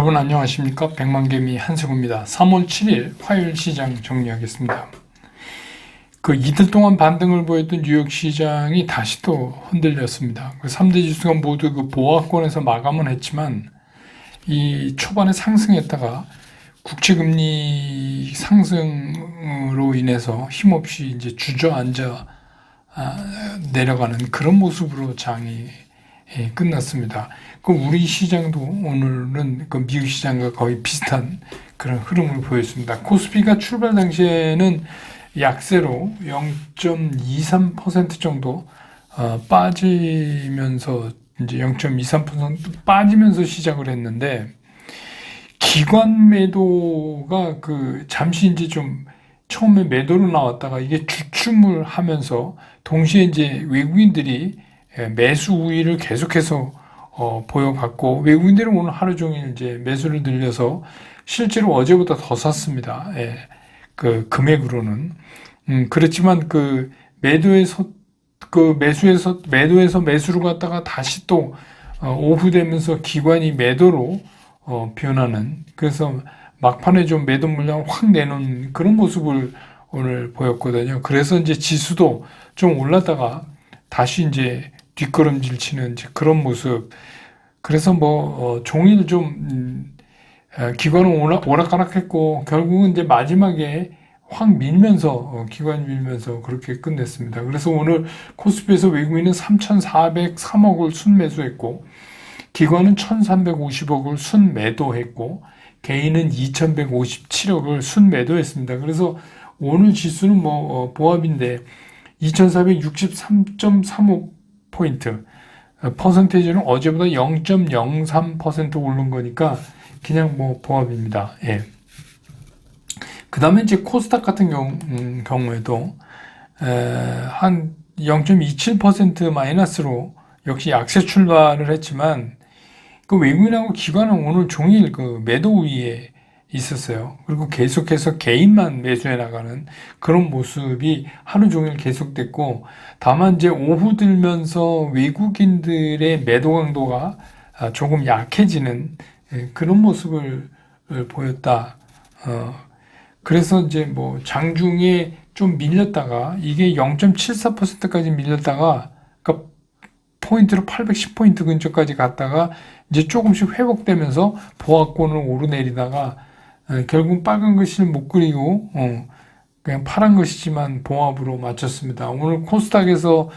여러분 안녕하십니까 백만개미 한승우입니다. 3월 7일 화요일 시장 정리하겠습니다. 그 이틀 동안 반등을 보였던 뉴욕 시장이 다시 또 흔들렸습니다. 그 3대 지수가 모두 그 보합권에서 마감은 했지만 이 초반에 상승했다가 국채금리 상승으로 인해서 힘없이 이제 주저앉아 아, 내려가는 그런 모습으로 장이 예, 끝났습니다. 그 우리 시장도 오늘은 그 미국 시장과 거의 비슷한 그런 흐름을 보였습니다. 코스피가 출발 당시에는 약세로 0.23% 정도 어, 빠지면서 이제 0.23% 빠지면서 시작을 했는데 기관 매도가 그 잠시 이제 좀 처음에 매도로 나왔다가 이게 주춤을 하면서 동시에 이제 외국인들이 예, 매수 우위를 계속해서 어, 보여갔고 외국인들은 오늘 하루 종일 이제 매수를 늘려서 실제로 어제보다 더 샀습니다. 예, 그 금액으로는 음, 그렇지만 그 매도에서 그 매수에서 매도에서 매수로 갔다가 다시 또 어, 오후 되면서 기관이 매도로 어, 변하는 그래서 막판에 좀 매도 물량을 확 내놓은 그런 모습을 오늘 보였거든요. 그래서 이제 지수도 좀 올랐다가 다시 이제 뒷걸음질 치는 그런 모습. 그래서 뭐 어, 종일 좀 음, 어, 기관은 오락, 오락가락했고 결국은 이제 마지막에 확 밀면서 어, 기관 밀면서 그렇게 끝냈습니다. 그래서 오늘 코스피에서 외국인은 3,403억을 순매수했고 기관은 1,350억을 순매도했고 개인은 2,157억을 순매도했습니다. 그래서 오늘 지수는 뭐 어, 보합인데 2,463.35 포인트. 퍼센테이지는 어제보다 0.03% 오른 거니까 그냥 뭐 보합입니다. 예. 그 다음에 이제 코스닥 같은 경우, 음, 경우에도 에, 한 0.27% 마이너스로 역시 약세 출발을 했지만 그 외국인하고 기관은 오늘 종일 그 매도 위에 있었어요. 그리고 계속해서 개인만 매수해 나가는 그런 모습이 하루 종일 계속됐고, 다만 이제 오후 들면서 외국인들의 매도 강도가 아, 조금 약해지는 예, 그런 모습을 보였다. 어, 그래서 이제 뭐 장중에 좀 밀렸다가 이게 0.74%까지 밀렸다가 그러니까 포인트로 810포인트 근처까지 갔다가 이제 조금씩 회복되면서 보합권을 오르내리다가 예, 결국 빨간 글씨를 못 그리고 어, 그냥 파란 글씨지만 봉합으로 맞췄습니다. 오늘 코스닥에서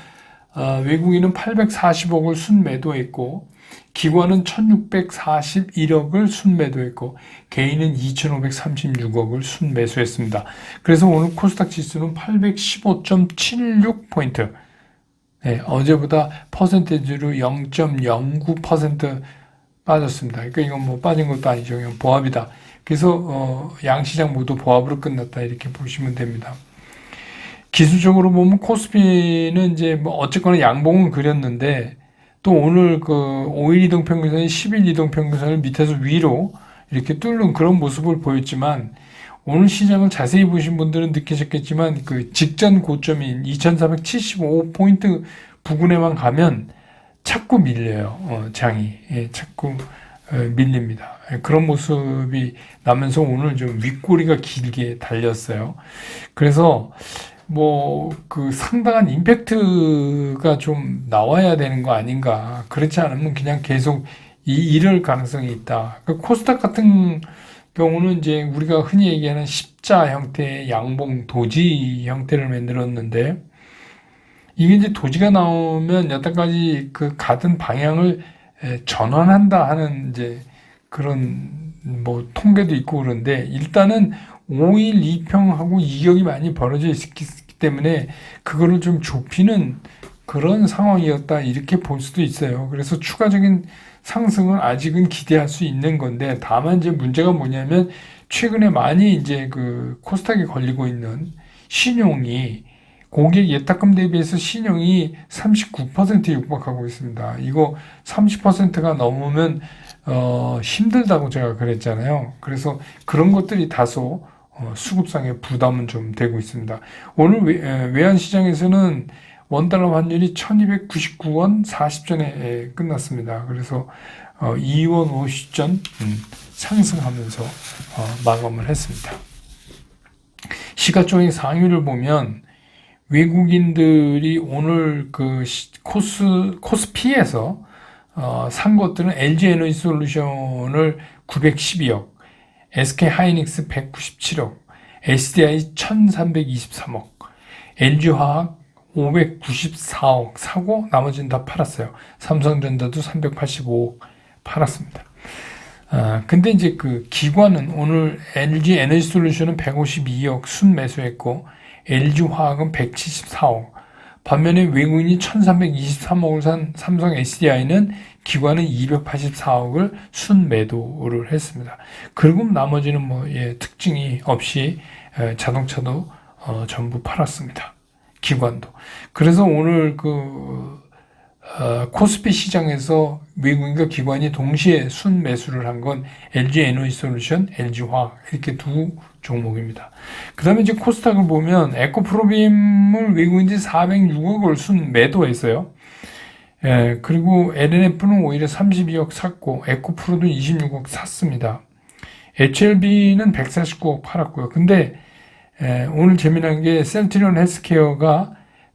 어, 외국인은 840억을 순매도했고 기관은 1641억을 순매도했고 개인은 2536억을 순매수했습니다. 그래서 오늘 코스닥 지수는 815.76포인트 네, 어제보다 퍼센테이지로 0.09% 빠졌습니다. 그러니까 이건 뭐 빠진 것도 아니죠. 그냥 보합이다. 그래서 어, 양시장 모두 보합으로 끝났다 이렇게 보시면 됩니다. 기술적으로 보면 코스피는 이제 뭐 어쨌거나 양봉은 그렸는데 또 오늘 그 5일 이동 평균선이 10일 이동 평균선을 밑에서 위로 이렇게 뚫는 그런 모습을 보였지만 오늘 시장을 자세히 보신 분들은 느끼셨겠지만 그 직전 고점인 2475포인트 부근에만 가면 자꾸 밀려요. 어, 장이. 예, 자꾸 어, 밀립니다. 예, 그런 모습이 나면서 오늘 좀 윗꼬리가 길게 달렸어요. 그래서 뭐 그 상당한 임팩트가 좀 나와야 되는 거 아닌가. 그렇지 않으면 그냥 계속 이 이럴 가능성이 있다. 그 코스닥 같은 경우는 이제 우리가 흔히 얘기하는 십자 형태의 양봉 도지 형태를 만들었는데 이게 이제 도지가 나오면 여태까지 그 가던 방향을 전환한다 하는 이제 그런 뭐 통계도 있고 그런데 일단은 5일 2평하고 이격이 많이 벌어져 있기 때문에 그거를 좀 좁히는 그런 상황이었다 이렇게 볼 수도 있어요. 그래서 추가적인 상승은 아직은 기대할 수 있는 건데 다만 이제 문제가 뭐냐면 최근에 많이 이제 그 코스닥에 걸리고 있는 신용이 고객 예탁금 대비해서 신용이 39%에 육박하고 있습니다. 이거 30%가 넘으면 어, 힘들다고 제가 그랬잖아요. 그래서 그런 것들이 다소 어, 수급상의 부담은 좀 되고 있습니다. 오늘 외, 외환 시장에서는 원달러 환율이 1299원 40전에 끝났습니다. 그래서 어, 2원 50전 음, 상승하면서 어, 마감을 했습니다. 시가총액 상위를 보면 외국인들이 오늘 그 시- 코스 코스피에서 어, 산 것들은 LG 에너지 솔루션을 912억, SK 하이닉스 197억, SDI 1323억, LG 화학 594억 사고 나머지는 다 팔았어요. 삼성전자도 385억 팔았습니다. 아, 근데 이제 그 기관은 오늘 LG 에너지 솔루션은 152억 순 매수했고 LG 화학은 174억. 반면에 외국인이 1323억을 산 삼성 SDI는 기관은 284억을 순 매도를 했습니다. 그리고 나머지는 뭐 예, 특징이 없이 에, 자동차도 어, 전부 팔았습니다. 기관도. 그래서 오늘 그 어, 코스피 시장에서 외국인과 기관이 동시에 순 매수를 한 건 LG 에너지 솔루션, LG 화학 이렇게 두 종목입니다. 그 다음에 이제 코스닥을 보면 에코프로빔을 외국인들이 406억을 순 매도했어요. 예, 그리고 LNF는 오히려 32억 샀고 에코프로도 26억 샀습니다. HLB는 149억 팔았고요. 근데 에, 오늘 재미난 게 셀트리온 헬스케어가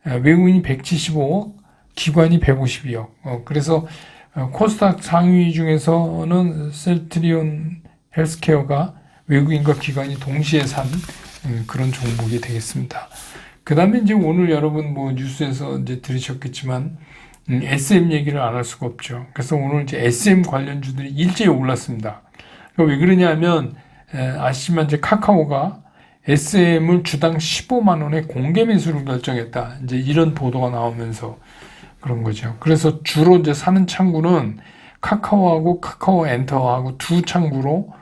에, 외국인이 175억, 기관이 152억. 어, 그래서 어, 코스닥 상위 중에서는 셀트리온 헬스케어가 외국인과 기관이 동시에 산 음, 그런 종목이 되겠습니다. 그 다음에 이제 오늘 여러분 뭐 뉴스에서 이제 들으셨겠지만 음, SM 얘기를 안 할 수가 없죠. 그래서 오늘 이제 SM 관련주들이 일제히 올랐습니다. 그러니까 왜 그러냐면 에, 아시지만 이제 카카오가 SM을 주당 15만 원에 공개 매수를 결정했다. 이제 이런 보도가 나오면서 그런 거죠. 그래서 주로 이제 사는 창구는 카카오하고 카카오 엔터하고 두 창구로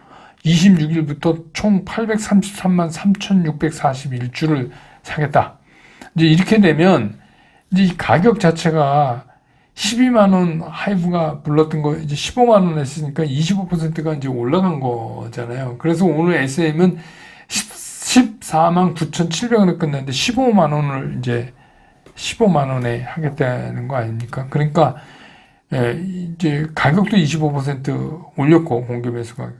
26일부터 총 833만 3,641주를 사겠다. 이제 이렇게 되면 이제 이 가격 자체가 12만 원 하이브가 불렀던 거 이제 15만 원 했으니까 25%가 이제 올라간 거잖아요. 그래서 오늘 SM은 14만 9,700원에 끝났는데 15만 원을 이제 15만 원에 하겠다는 거 아닙니까? 그러니까 예, 이제 가격도 25% 올렸고 공개 매수가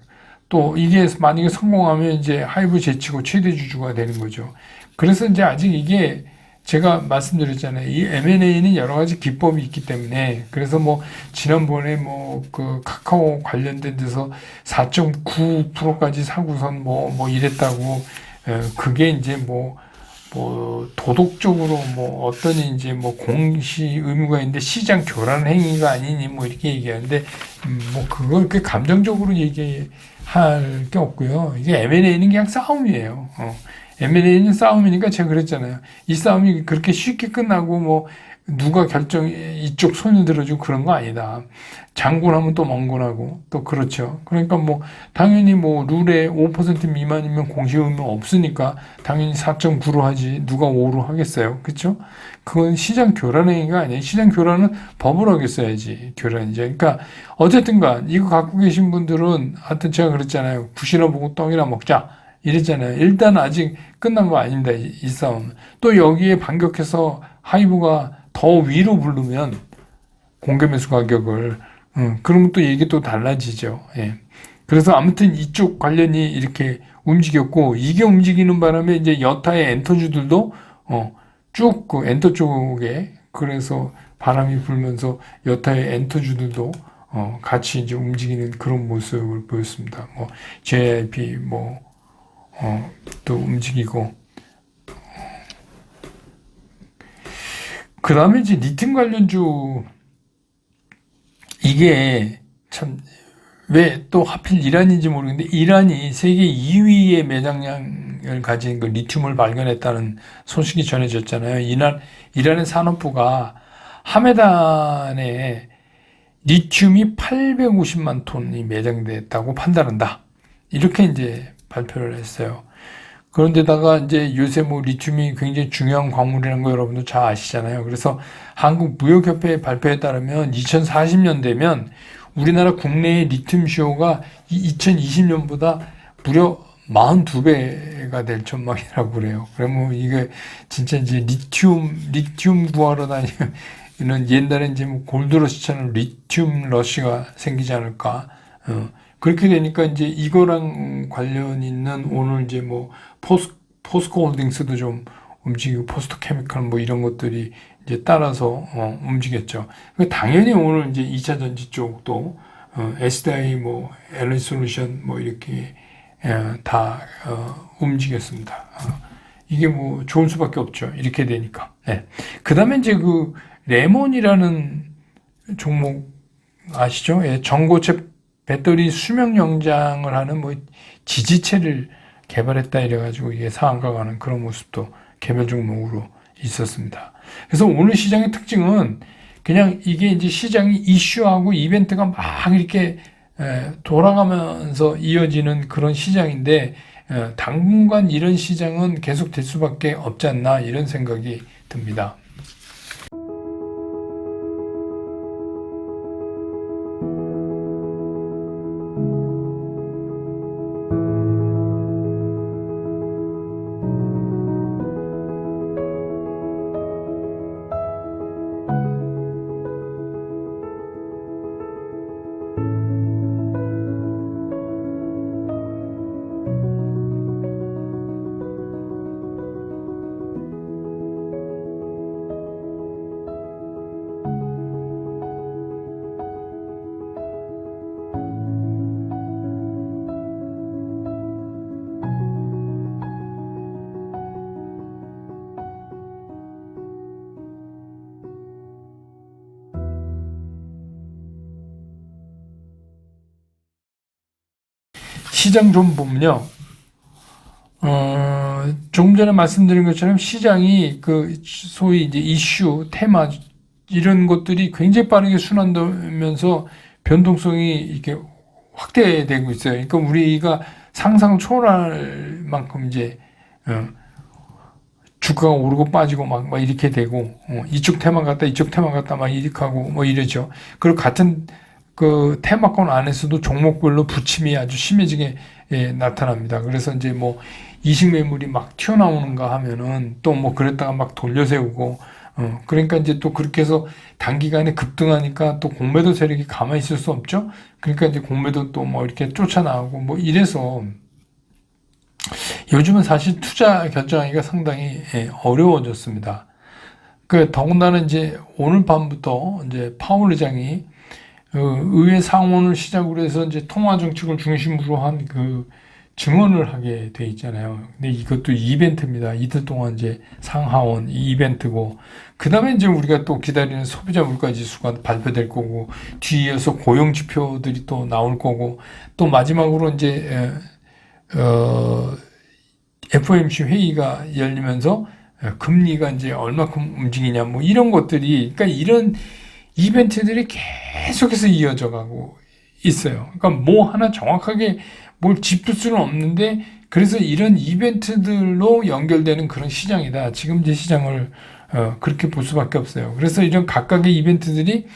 또 이게 만약에 성공하면 이제 하이브 제치고 최대 주주가 되는 거죠. 그래서 이제 아직 이게 제가 말씀드렸잖아요. 이 M&A는 여러 가지 기법이 있기 때문에 그래서 뭐 지난번에 뭐 그 카카오 관련된 데서 4.9%까지 사고선 뭐뭐 이랬다고 에, 그게 이제 뭐 뭐 도덕적으로 뭐 어떤 이제 뭐 공시 의무가 있는데 시장 교란 행위가 아니니 뭐 이렇게 얘기하는데 음, 뭐 그걸 그렇게 감정적으로 얘기할 게 없고요. 이게 M&A는 그냥 싸움이에요. 어. M&A는 싸움이니까 제가 그랬잖아요. 이 싸움이 그렇게 쉽게 끝나고 뭐 누가 결정 이쪽 손을 들어주고 그런 거 아니다. 장군하면 또 멍군하고 또 그렇죠. 그러니까 뭐 당연히 뭐 룰에 5% 미만이면 공시 의무 없으니까 당연히 4.9로 하지 누가 5로 하겠어요. 그렇죠? 그건 시장 교란 행위가 아니에요. 시장 교란은 법으로 하겠어야지 교란이죠. 그러니까 어쨌든간 이거 갖고 계신 분들은 하여튼 제가 그랬잖아요. 굿이나 보고 떡이나 먹자. 이랬잖아요. 일단 아직 끝난 거 아닙니다. 이, 이 싸움. 또 여기에 반격해서 하이브가 더 위로 부르면 공개 매수 가격을 음, 그러면 또 얘기 또 달라지죠. 예. 그래서 아무튼 이쪽 관련이 이렇게 움직였고 이게 움직이는 바람에 이제 여타의 엔터주들도 어, 쭉 그 엔터 쪽에 그래서 바람이 불면서 여타의 엔터주들도 어, 같이 이제 움직이는 그런 모습을 보였습니다. 뭐 JIP 뭐 어, 또 움직이고 그 다음에 이제 리튬 관련주 이게 참 왜 또 하필 이란인지 모르겠는데 이란이 세계 2위의 매장량을 가진 그 리튬을 발견했다는 소식이 전해졌잖아요. 이란 이란의 산업부가 하메단에 리튬이 850만 톤이 매장됐다고 판단한다. 이렇게 이제 발표를 했어요. 그런데다가 이제 요새 뭐 리튬이 굉장히 중요한 광물이라는 거 여러분도 잘 아시잖아요. 그래서 한국 무역협회 발표에 따르면 2040년 되면 우리나라 국내의 리튬 수요가 2020년보다 무려 42배가 될 전망이라고 그래요. 그러면 이게 진짜 이제 리튬, 리튬 구하러 다니면 는 옛날에 이제 뭐 골드러시처럼 리튬 러시가 생기지 않을까. 어, 그렇게 되니까 이제 이거랑 관련 있는 오늘 이제 뭐 포스, 포스코 홀딩스도 좀 움직이고 포스트 케미칼 뭐 이런 것들이 이제 따라서 어, 움직였죠. 그 당연히 오늘 이제 2차 전지 쪽도 어, SDI 뭐 LN 솔루션 뭐 이렇게 예, 다 어, 움직였습니다. 어, 이게 뭐 좋을 수밖에 없죠. 이렇게 되니까. 네. 그다음에 이제 그 레몬이라는 종목 아시죠? 예, 전고체 배터리 수명 연장을 하는 뭐 지지체를 개발했다 이래가지고 이게 상한가 가는 그런 모습도 개별 종목으로 있었습니다. 그래서 오늘 시장의 특징은 그냥 이게 이제 시장이 이슈하고 이벤트가 막 이렇게 에, 돌아가면서 이어지는 그런 시장인데 에, 당분간 이런 시장은 계속 될 수밖에 없지 않나 이런 생각이 듭니다. 시장 좀 보면요. 어, 조금 전에 말씀드린 것처럼 시장이 그 소위 이제 이슈, 테마 이런 것들이 굉장히 빠르게 순환되면서 변동성이 이렇게 확대되고 있어요. 그러니까 우리가 상상 초월할 만큼 이제 어, 주가가 오르고 빠지고 막, 막 이렇게 되고 어, 이쪽 테마 갔다 이쪽 테마 갔다 막 이렇게 하고 뭐 이러죠. 그리고 같은 그 테마권 안에서도 종목별로 부침이 아주 심해지게 예, 나타납니다. 그래서 이제 뭐 이식 매물이 막 튀어나오는가 하면은 또 뭐 그랬다가 막 돌려세우고 어, 그러니까 이제 또 그렇게 해서 단기간에 급등하니까 또 공매도 세력이 가만히 있을 수 없죠. 그러니까 이제 공매도 또 뭐 이렇게 쫓아나오고 뭐 이래서 요즘은 사실 투자 결정하기가 상당히 예, 어려워졌습니다. 그 더군다나 이제 오늘 밤부터 이제 파월 의장이 그 의회 상원을 시작으로 해서 이제 통화 정책을 중심으로 한 그 증언을 하게 돼 있잖아요. 근데 이것도 이벤트입니다. 이틀 동안 이제 상하원 이벤트고 그 다음에 이제 우리가 또 기다리는 소비자 물가 지수가 발표될 거고 뒤이어서 고용 지표들이 또 나올 거고 또 마지막으로 이제 어 FOMC 회의가 열리면서 금리가 이제 얼마큼 움직이냐 뭐 이런 것들이 그러니까 이런 이벤트들이 계속해서 이어져 가고 있어요. 그러니까 뭐 하나 정확하게 뭘 짚을 수는 없는데 그래서 이런 이벤트들로 연결되는 그런 시장이다. 지금 제 시장을 어, 그렇게 볼 수밖에 없어요. 그래서 이런 각각의 이벤트들이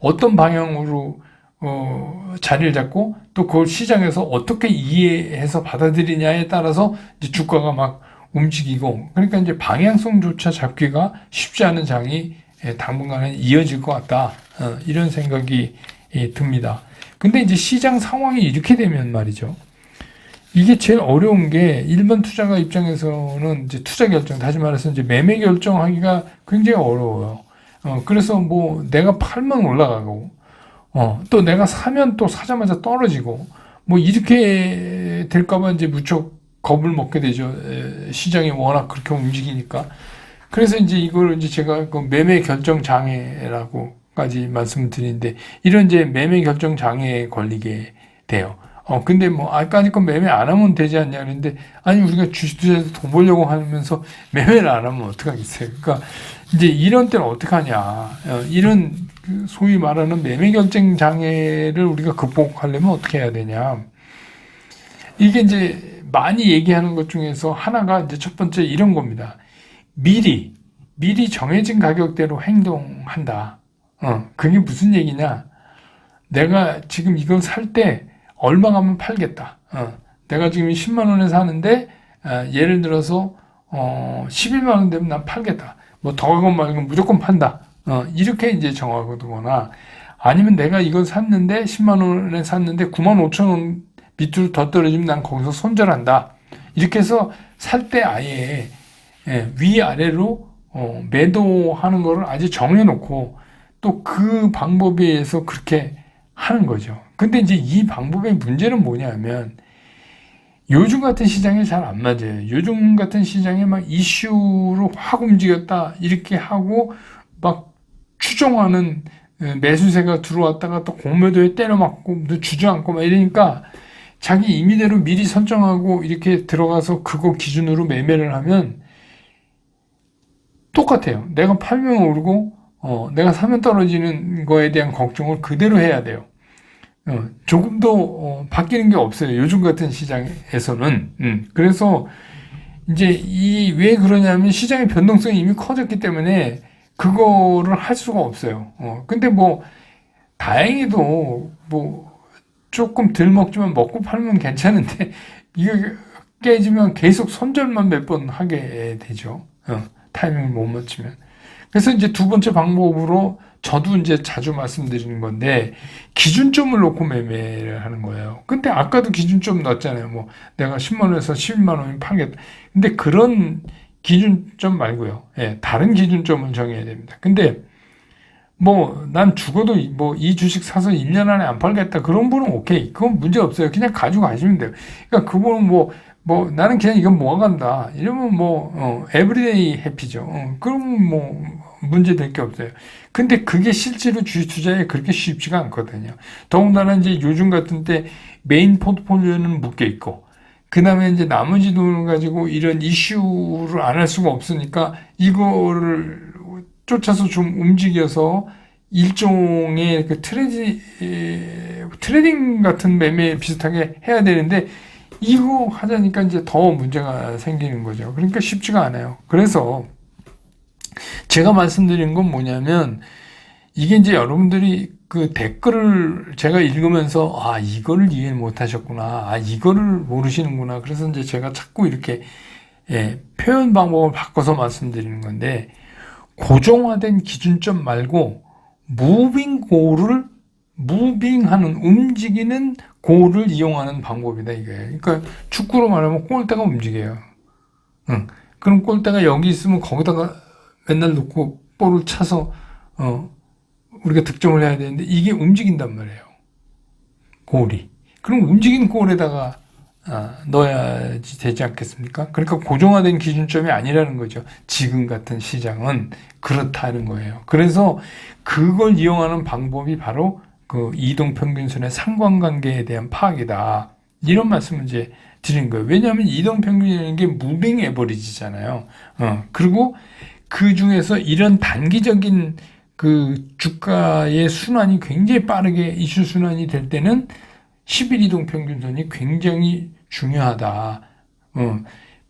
어떤 방향으로 어, 자리를 잡고 또 그걸 시장에서 어떻게 이해해서 받아들이냐에 따라서 이제 주가가 막 움직이고 그러니까 이제 방향성조차 잡기가 쉽지 않은 장이 예, 당분간은 이어질 것 같다. 어, 이런 생각이 예, 듭니다. 근데 이제 시장 상황이 이렇게 되면 말이죠. 이게 제일 어려운 게 일반 투자가 입장에서는 이제 투자 결정, 다시 말해서 이제 매매 결정하기가 굉장히 어려워요. 어, 그래서 뭐 내가 팔면 올라가고, 어, 또 내가 사면 또 사자마자 떨어지고, 뭐 이렇게 될까봐 이제 무척 겁을 먹게 되죠. 에, 시장이 워낙 그렇게 움직이니까. 그래서 이제 이걸 이제 제가 그 매매 결정 장애라고까지 말씀드리는데 이런 이제 매매 결정 장애에 걸리게 돼요. 어 근데 뭐 아까지 건 매매 안 하면 되지 않냐 그랬는데 아니 우리가 주식 투자에서 돈 벌려고 하면서 매매를 안 하면 어떡하겠어요. 그러니까 이제 이런 때는 어떡하냐. 어, 이런 그 소위 말하는 매매 결정 장애를 우리가 극복하려면 어떻게 해야 되냐. 이게 이제 많이 얘기하는 것 중에서 하나가 이제 첫 번째 이런 겁니다. 미리 미리 정해진 가격대로 행동한다. 어, 그게 무슨 얘기냐? 내가 지금 이걸 살때 얼마 가면 팔겠다. 어, 내가 지금 10만 원에 사는데 어, 예를 들어서 어, 11만 원 되면 난 팔겠다. 뭐 더 가건 말건 무조건 판다. 어, 이렇게 이제 정하거나 아니면 내가 이걸 샀는데 10만 원에 샀는데 9만 5천 원 밑으로 더 떨어지면 난 거기서 손절한다. 이렇게 해서 살 때 아예 예, 위아래로 어, 매도하는 거를 아주 정해놓고 또 그 방법에 의해서 그렇게 하는 거죠. 근데 이제 이 방법의 문제는 뭐냐면 요즘 같은 시장에 잘 안 맞아요. 요즘 같은 시장에 막 이슈로 확 움직였다 이렇게 하고 막 추종하는 예, 매수세가 들어왔다가 또 공매도에 때려맞고 또 주저앉고 막 이러니까 자기 임의대로 미리 선정하고 이렇게 들어가서 그거 기준으로 매매를 하면 똑같아요. 내가 팔면 오르고 어, 내가 사면 떨어지는 거에 대한 걱정을 그대로 해야 돼요. 어, 조금 더 어, 바뀌는 게 없어요. 요즘 같은 시장에서는. 음, 그래서 이제 이 왜 그러냐면 시장의 변동성이 이미 커졌기 때문에 그거를 할 수가 없어요. 어, 근데 뭐 다행히도 뭐 조금 덜 먹지만 먹고 팔면 괜찮은데 이게 깨지면 계속 손절만 몇 번 하게 되죠. 어, 타이밍을 못 맞추면. 그래서 이제 두 번째 방법으로 저도 이제 자주 말씀드리는 건데 기준점을 놓고 매매를 하는 거예요. 근데 아까도 기준점 넣었잖아요. 뭐 내가 10만 원에서 11만 원이면 팔겠다. 근데 그런 기준점 말고요. 예, 다른 기준점을 정해야 됩니다. 근데 뭐 난 죽어도 뭐 이 주식 사서 1년 안에 안 팔겠다. 그런 분은 오케이. 그건 문제 없어요. 그냥 가지고 가시면 돼요. 그러니까 그분은 뭐 뭐 나는 그냥 이건 모아간다. 이러면 뭐 어, 에브리데이 해피죠. 어, 그럼 뭐 문제 될 게 없어요. 근데 그게 실제로 주식 투자에 그렇게 쉽지가 않거든요. 더군다나 이제 요즘 같은 때 메인 포트폴리오는 묶여 있고 그 다음에 이제 나머지 돈을 가지고 이런 이슈를 안 할 수가 없으니까 이거를 쫓아서 좀 움직여서 일종의 그 트레디, 트레이딩 같은 매매 비슷하게 해야 되는데 이거 하자니까 이제 더 문제가 생기는 거죠. 그러니까 쉽지가 않아요. 그래서 제가 말씀드린 건 뭐냐면 이게 이제 여러분들이 그 댓글을 제가 읽으면서 아 이거를 이해 못 하셨구나 아 이거를 모르시는구나 그래서 이제 제가 자꾸 이렇게 예, 표현 방법을 바꿔서 말씀드리는 건데 고정화된 기준점 말고 무빙 고를 무빙하는 움직이는 고를 이용하는 방법이다 이거예요. 그러니까 축구로 말하면 골대가 움직여요. 응. 그럼 골대가 여기 있으면 거기다가 맨날 놓고 볼을 차서 어 우리가 득점을 해야 되는데 이게 움직인단 말이에요. 골이. 그럼 움직이는 골에다가 아, 넣어야지 되지 않겠습니까? 그러니까 고정화된 기준점이 아니라는 거죠. 지금 같은 시장은 그렇다는 거예요. 그래서 그걸 이용하는 방법이 바로 그 이동 평균선의 상관관계에 대한 파악이다. 이런 말씀을 이제 드린 거예요. 왜냐하면 이동 평균이라는 게 무빙 에버리지잖아요. 어, 그리고 그 중에서 이런 단기적인 그 주가의 순환이 굉장히 빠르게 이슈 순환이 될 때는 10일 이동 평균선이 굉장히 중요하다. 어,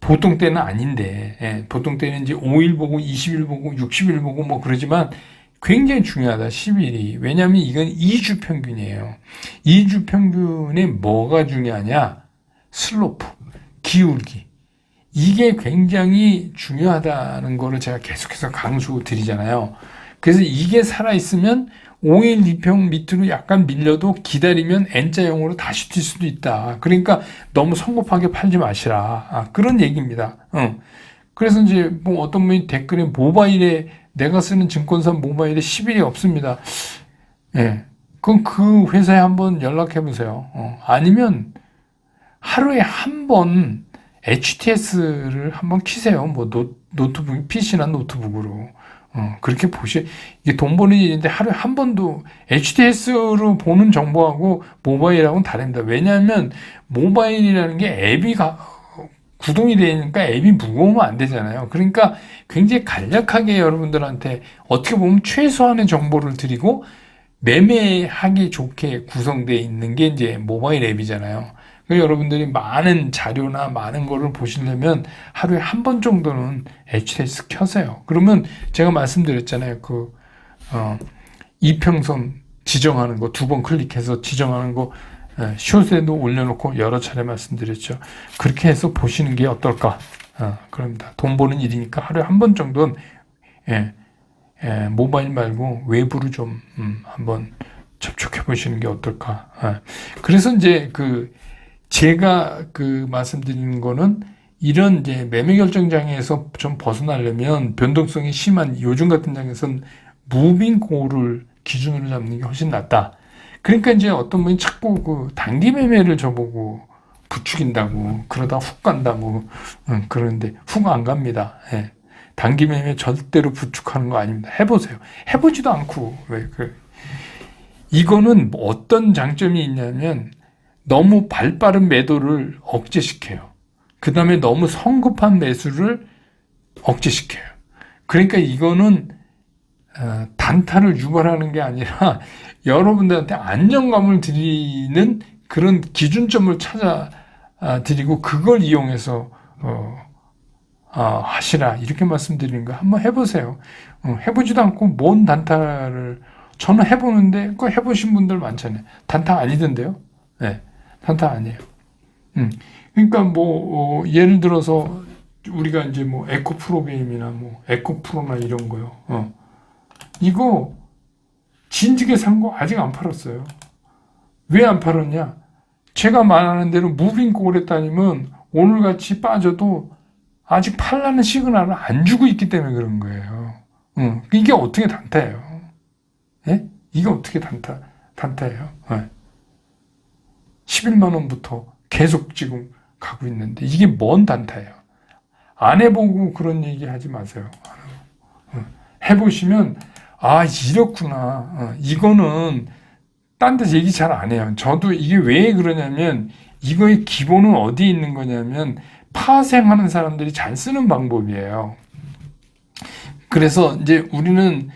보통 때는 아닌데, 예, 보통 때는 이제 5일 보고, 20일 보고, 60일 보고 뭐 그러지만 굉장히 중요하다, 10일이. 왜냐하면 이건 2주 평균이에요. 2주 평균에 뭐가 중요하냐? 슬로프, 기울기. 이게 굉장히 중요하다는 거를 제가 계속해서 강조 드리잖아요. 그래서 이게 살아있으면 5일 2평 밑으로 약간 밀려도 기다리면 N자형으로 다시 뛸 수도 있다. 그러니까 너무 성급하게 팔지 마시라. 아, 그런 얘기입니다. 어. 그래서 이제 뭐 어떤 분이 댓글에 모바일에 내가 쓰는 증권사 모바일에 10일이 없습니다. 예. 그럼 그 회사에 한번 연락해 보세요. 어. 아니면 하루에 한 번 HTS를 한번 키세요. 뭐 노, 노트북, PC나 노트북으로. 어, 그렇게 보시, 이게 돈 버는 일인데 하루에 한 번도 HTS로 보는 정보하고 모바일하고는 다릅니다. 왜냐하면 모바일이라는 게 앱이 가, 구동이 되니까 앱이 무거우면 안 되잖아요. 그러니까 굉장히 간략하게 여러분들한테 어떻게 보면 최소한의 정보를 드리고 매매하기 좋게 구성되어 있는 게 이제 모바일 앱이잖아요. 그러니까 여러분들이 많은 자료나 많은 거를 보시려면 하루에 한 번 정도는 HTS 켜세요. 그러면 제가 말씀드렸잖아요. 그, 어, 이평선 지정하는 거 두 번 클릭해서 지정하는 거 예, 숏에도 올려놓고 여러 차례 말씀드렸죠. 그렇게 해서 보시는 게 어떨까? 어, 그럽니다. 돈 버는 일이니까 하루에 한 번 정도는 예, 예, 모바일 말고 외부로 좀 음, 한번 접촉해 보시는 게 어떨까. 예. 그래서 이제 그 제가 그 말씀드리는 거는 이런 이제 매매 결정 장애에서 좀 벗어나려면 변동성이 심한 요즘 같은 장에선 무빙 고를 기준으로 잡는 게 훨씬 낫다. 그러니까 이제 어떤 분이 자꾸 그 단기 매매를 저보고 부추긴다고 그러다 훅 간다 뭐 응, 그러는데 훅 안 갑니다. 예. 단기 매매 절대로 부축하는 거 아닙니다. 해보세요. 해보지도 않고 왜 그 이거는 뭐 어떤 장점이 있냐면 너무 발빠른 매도를 억제시켜요. 그 다음에 너무 성급한 매수를 억제시켜요. 그러니까 이거는 어, 단타를 유발하는 게 아니라 여러분들한테 안정감을 드리는 그런 기준점을 찾아 아, 드리고 그걸 이용해서 어, 아, 하시라 이렇게 말씀드리는 거 한번 해보세요. 어, 해보지도 않고 뭔 단타를 저는 해보는데 그거 해보신 분들 많잖아요. 단타 아니던데요? 네, 단타 아니에요. 음, 그러니까 뭐 어, 예를 들어서 우리가 이제 뭐 에코 프로게임이나 뭐 에코 프로나 이런 거요. 어. 이거 진즉에 산 거 아직 안 팔았어요. 왜 안 팔았냐? 제가 말하는 대로 무빙 골에 따니면 오늘같이 빠져도 아직 팔라는 시그널을 안 주고 있기 때문에 그런 거예요. 응. 이게 어떻게 단타예요? 예? 이게 어떻게 단타, 단타예요? 예. 11만 원부터 계속 지금 가고 있는데 이게 뭔 단타예요? 안 해보고 그런 얘기 하지 마세요. 어. 해보시면 아 이렇구나. 어, 이거는 딴 데서 얘기 잘 안 해요. 저도 이게 왜 그러냐면 이거의 기본은 어디 있는 거냐면 파생하는 사람들이 잘 쓰는 방법이에요. 그래서 이제 우리는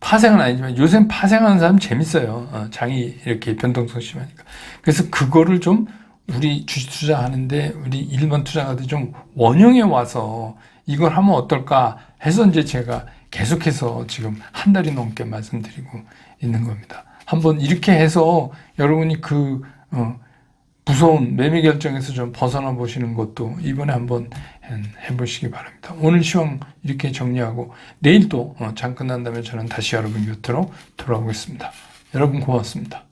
파생은 아니지만 요새 파생하는 사람 재밌어요. 어, 장이 이렇게 변동성 심하니까. 그래서 그거를 좀 우리 주식 투자하는데 우리 일반 투자가들 좀 원형에 와서 이걸 하면 어떨까 해서 이제 제가 계속해서 지금 한 달이 넘게 말씀드리고 있는 겁니다. 한번 이렇게 해서 여러분이 그 어, 무서운 매매 결정에서 좀 벗어나 보시는 것도 이번에 한번 해보시기 바랍니다. 오늘 시황 이렇게 정리하고 내일 또 어, 장 끝난 다음에 저는 다시 여러분 곁으로 돌아오겠습니다. 여러분 고맙습니다.